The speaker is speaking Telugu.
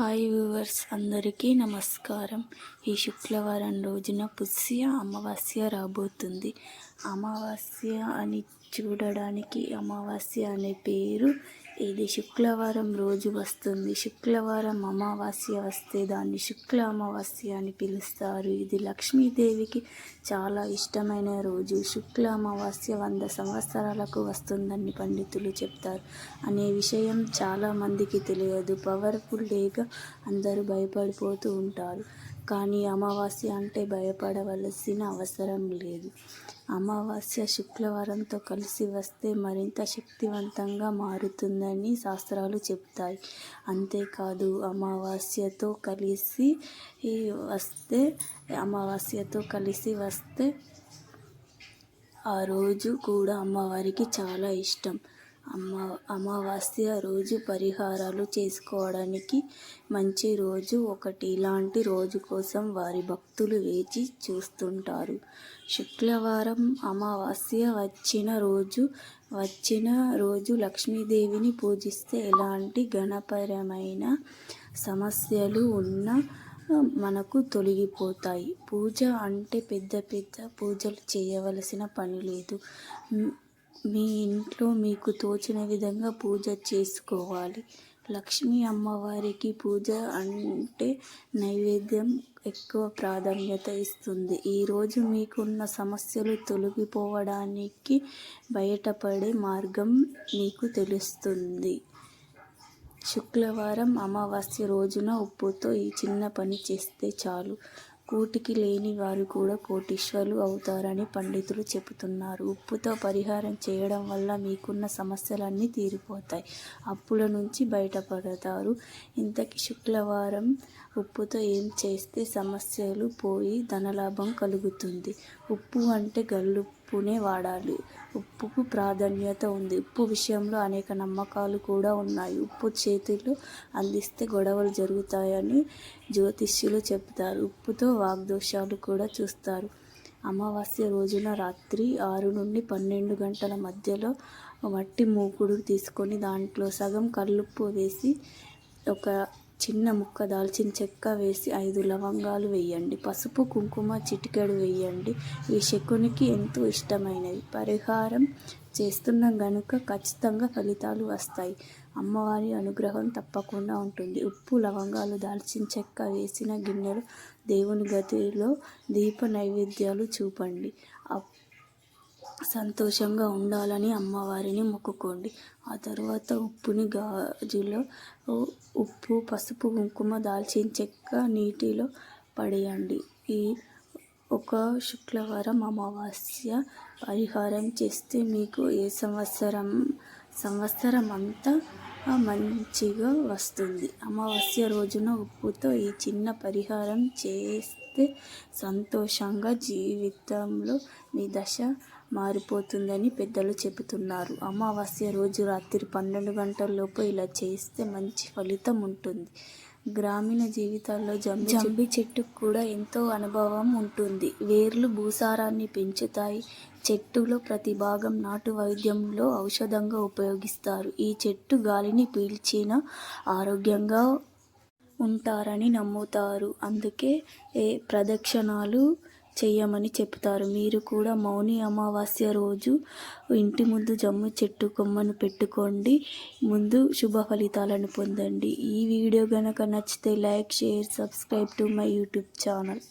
హాయ్ వ్యూవర్స్ అందరికీ నమస్కారం. ఈ శుక్రవారం రోజున పుష్య అమావాస్య రాబోతుంది. అమావాస్య అని చూడడానికి అమావాస్య అనే పేరు ఇది శుక్రవారం రోజు వస్తుంది. శుక్రవారం అమావాస్య వస్తే దాన్ని శుక్ల అమావాస్య అని పిలుస్తారు. ఇది లక్ష్మీదేవికి చాలా ఇష్టమైన రోజు. శుక్ల అమావాస్య వంద సంవత్సరాలకు వస్తుందని పండితులు చెప్తారు. అనే విషయం చాలామందికి తెలియదు. పవర్ఫుల్ డేగా అందరూ భయపడిపోతూ ఉంటారు. కానీ అమావాస్య అంటే భయపడవలసిన అవసరం లేదు. అమావాస్య శుక్రవారంతో కలిసి వస్తే మరింత శక్తివంతంగా మారుతుందని శాస్త్రాలు చెప్తాయి అంతేకాదు అమావాస్యతో కలిసి వస్తే అమావాస్యతో కలిసి వస్తే ఆ రోజు కూడా అమ్మవారికి చాలా ఇష్టం. అమ్మ అమావాస్య రోజు పరిహారాలు చేసుకోవడానికి మంచి రోజు ఒకటి. ఇలాంటి రోజు కోసం వారి భక్తులు వేచి చూస్తుంటారు. శుక్రవారం అమావాస్య వచ్చిన రోజు వచ్చిన రోజు లక్ష్మీదేవిని పూజిస్తే ఎలాంటి గణపరమైన సమస్యలు ఉన్న మనకు తొలగిపోతాయి. పూజ అంటే పెద్ద పెద్ద పూజలు చేయవలసిన పని లేదు. మీ ఇంట్లో మీకు తోచిన విధంగా పూజ చేసుకోవాలి. లక్ష్మీ అమ్మవారికి పూజ అంటే నైవేద్యం ఎక్కువ ప్రాధాన్యత ఇస్తుంది. ఈరోజు మీకున్న సమస్యలు తొలగిపోవడానికి బయటపడే మార్గం మీకు తెలుస్తుంది. శుక్రవారం అమావాస్య రోజున ఉప్పుతో ఈ చిన్న పని చేస్తే చాలు. కూటికి లేని వారు కూడా కోటీశ్వరులు అవుతారని పండితులు చెబుతున్నారు. ఉప్పుతో పరిహారం చేయడం వల్ల మీకున్న సమస్యలన్నీ తీరిపోతాయి. అప్పుల నుంచి బయటపడతారు. ఇంతకి శుక్రవారం ఉప్పుతో ఏం చేస్తే సమస్యలు పోయి ధనలాభం కలుగుతుంది? ఉప్పు అంటే ఉప్పునే వాడాలి. ఉప్పుకు ప్రాధాన్యత ఉంది. ఉప్పు విషయంలో అనేక నమ్మకాలు కూడా ఉన్నాయి. ఉప్పు చేతిలో అందిస్తే గొడవలు జరుగుతాయని జ్యోతిష్యులు చెప్తారు ఉప్పుతో వాగ్దోషాలు కూడా చూస్తారు. అమావాస్య రోజున రాత్రి ఆరు నుండి పన్నెండు గంటల మధ్యలో మట్టి మూకుడు తీసుకొని దాంట్లో సగం కల్లుప్పు వేసి ఒక చిన్న ముక్క దాల్చిన చెక్క వేసి ఐదు లవంగాలు వేయండి. పసుపు కుంకుమ చిటికెడు వేయండి. ఈ శకునికి ఎంతో ఇష్టమైనది. పరిహారం చేస్తున్నాం గనుక ఖచ్చితంగా ఫలితాలు వస్తాయి. అమ్మవారి అనుగ్రహం తప్పకుండా ఉంటుంది. ఉప్పు లవంగాలు దాల్చిన చెక్క వేసిన గిన్నెలు దేవుని గదిలో దీప నైవేద్యాలు చూపండి. సంతోషంగా ఉండాలని అమ్మవారిని మొక్కుకోండి. ఆ తర్వాత ఉప్పుని గాజులో ఉప్పు పసుపు కుంకుమ దాల్చిన చెక్క నీటిలో పడేయండి. ఈ ఒక శుక్రవారం అమావాస్య పరిహారం చేస్తే మీకు ఏ సంవత్సరం సంవత్సరం అంతా మంచిగా వస్తుంది. అమావాస్య రోజున ఉప్పుతో ఈ చిన్న పరిహారం చేస్తే సంతోషంగా జీవితంలో మీ దశ మారిపోతుందని పెద్దలు చెబుతున్నారు. అమావాస్య రోజు రాత్రి పన్నెండు గంటలలోపు ఇలా చేస్తే మంచి ఫలితం ఉంటుంది. గ్రామీణ జీవితాల్లో జంబి జంబి చెట్టుకు కూడా ఎంతో అనుభవం ఉంటుంది. వేర్లు భూసారాన్ని పెంచుతాయి. చెట్టులో ప్రతి భాగం నాటు వైద్యంలో ఔషధంగా ఉపయోగిస్తారు. ఈ చెట్టు గాలిని పీల్చిన ఆరోగ్యంగా ఉంటారని నమ్ముతారు. అందుకే ఏ ప్రదక్షిణాలు చేయమని చెప్తారు. మీరు కూడా మౌని అమావాస్య రోజు ఇంటి ముందు జమ్ము చెట్టు కొమ్మను పెట్టుకోండి. ముందు శుభ ఫలితాలను పొందండి. ఈ వీడియో కనుక నచ్చితే like share subscribe to my YouTube channel.